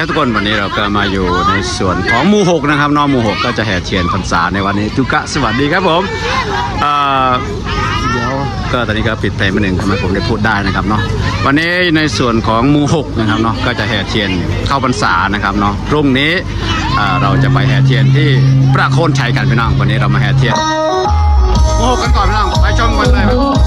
โอเคทุกคนวันนี้เราก็มาอยู่ในส่วนของหมู่หกนะครับน้องหมู่หกก็จะแห่เทียนพรรษาในวันนี้ทุกะสวัสดีครับผมเอ่อเดี๋ยวก็ตอนนี้ก็ปิดเพลงไปหนึ่งทำให้ผมได้พูดได้นะครับเนาะวันนี้ในส่วนของหมู่หกนะครับเนาะก็จะแห่เทียนเข้าพรรษานะครับเนาะพรุ่งนี้เอ่อเราจะไปแห่เทียนที่ประโคนชัยกันพี่น้องวันนี้เรามาแห่เทียนหมู่หกกันก่อนพี่น้องไปชมกันเลยร้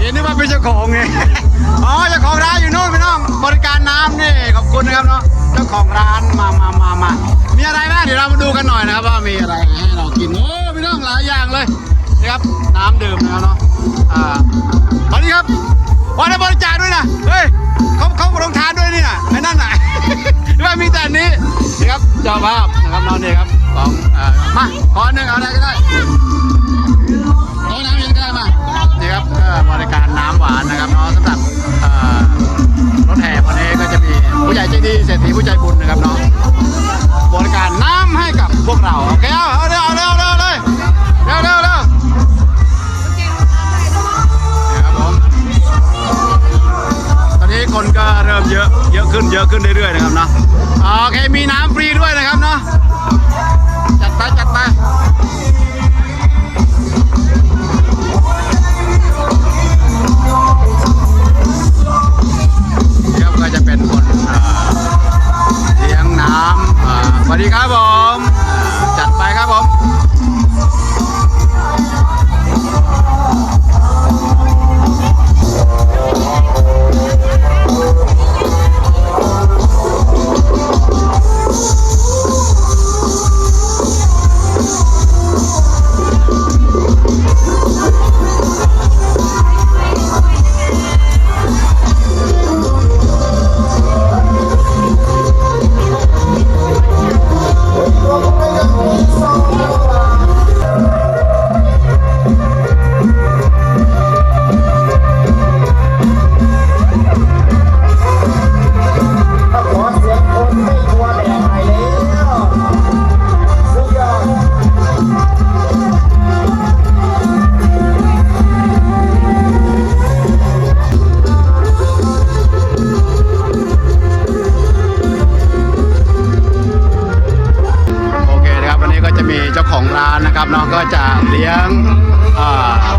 เห็นนึกว่าเป็นเจ้าของไง อ๋อเจ้าของร้านอยู่นู่นพี่น้อง บริการน้ำนี่ขอบคุณนะครับเนาะ เจ้าของร้านมามามามามีอะไรบ้างเดี๋ยวเรามาดูกันหน่อยนะครับว่ามีอะไรให้เรากิน โอ้พี่น้องหลายอย่างเลยนะครับน้ำดื่มนะครับเนาะ อ่าวัสดีครับวันนี้บริจาคด้วยนะ เฮ้ยเขาเขาโรงทานด้วยนี่นะไอ้นั่นน่ะไม่มีแต่อันนี้นะครับเจ้าภาพนะครับน้องนี่ครับของอ่อมาขออันหนึ่งเอาอะไรก็ได้โต๊ะน้ำเย็นก็ได้มา นี่ครับก็บริการน้ำหวานนะครับเนาะสำหรับรถแห่วันนี้ก็จะมีผู้ใหญ่ใจดีเศรษฐีผู้ใจบุญนะครับเนาะบริการน้ำให้กับพวกเราโอเคเอาเอาเร็วเอาเร็วเร็วเลยเร็วเร็วเร็วนะครับผมตอนนี้คนก็เริ่มเยอะเยอะขึ้นเยอะขึ้นเรื่อยๆนะครับเนาะโอเคมีน้ำฟรีด้วยนะครับเนาะจัดไปจัดไป เป็นคนเลี้ยงน้ำสวัสดีครับผม ร้านนะครับเนาะก็จะเลี้ยง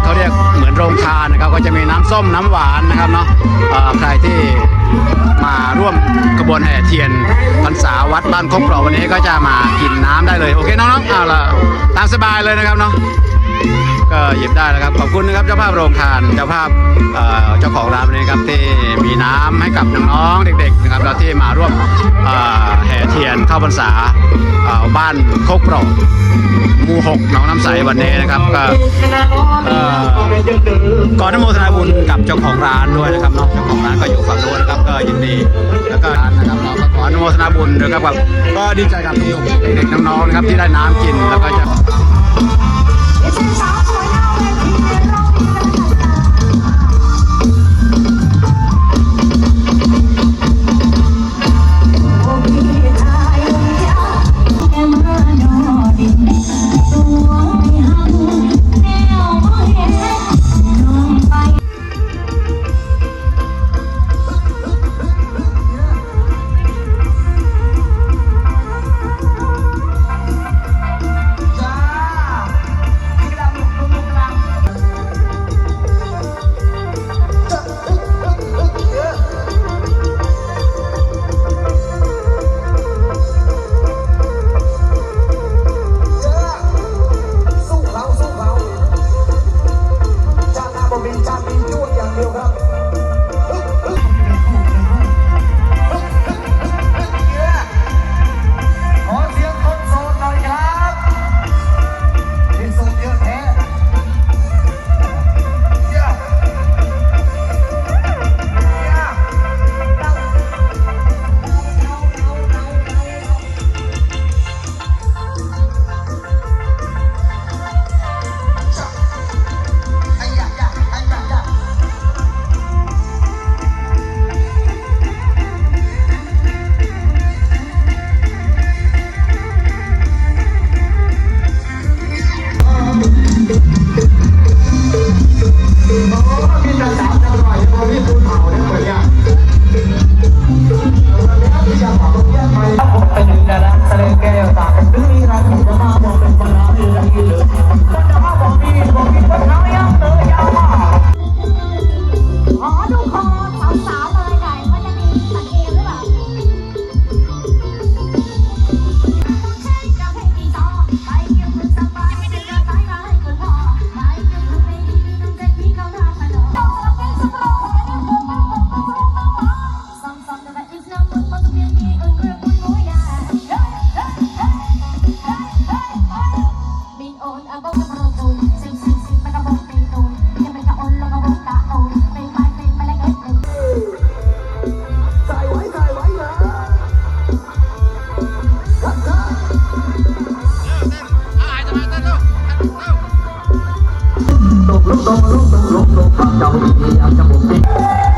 เขาเรียกเหมือนโรงทานนะครับ ก็จะมีน้ำส้มน้ำหวานนะครับเนาะใครที่มาร่วมกระบวนแห่เทียนพรรษาวัดบ้านคบเปราะวันนี้ก็จะมากินน้ำได้เลย โอเคน้องๆเอาละตามสบายเลยนะครับเนาะก็หยิบได้แล้วครับขอบคุณนะครับเจ้าภาพโรงทานเจ้าภาพเอ่อเจ้าของร้านนี้ครับที่มีน้ำให้กับน้องๆเด็ก ๆ นะครับแล้วที่มาร่วมเอ่อแห่เทียนเข้าพรรษาเอ่อบ้านโคกเปราะหมู่หกหนองน้ำใสวันนี้นะครับก็เอ่อ ก่อนอนุโมทนาบุญกับเจ้าของร้านด้วยนะครับเนาะเจ้าของร้านก็อยู่ฝั่งโน้นนะครับก็ยินดีแล้วก็ร้านนะครับเราก็ขออนุโมทนาบุญนะครับแบบก็ดีใจกับทุกๆเด็กๆน้องๆนะครับที่ได้น้ำกินแล้วก็จะ ลงลงลงลงลงลงความเจ้าดีอยากจะบอกดี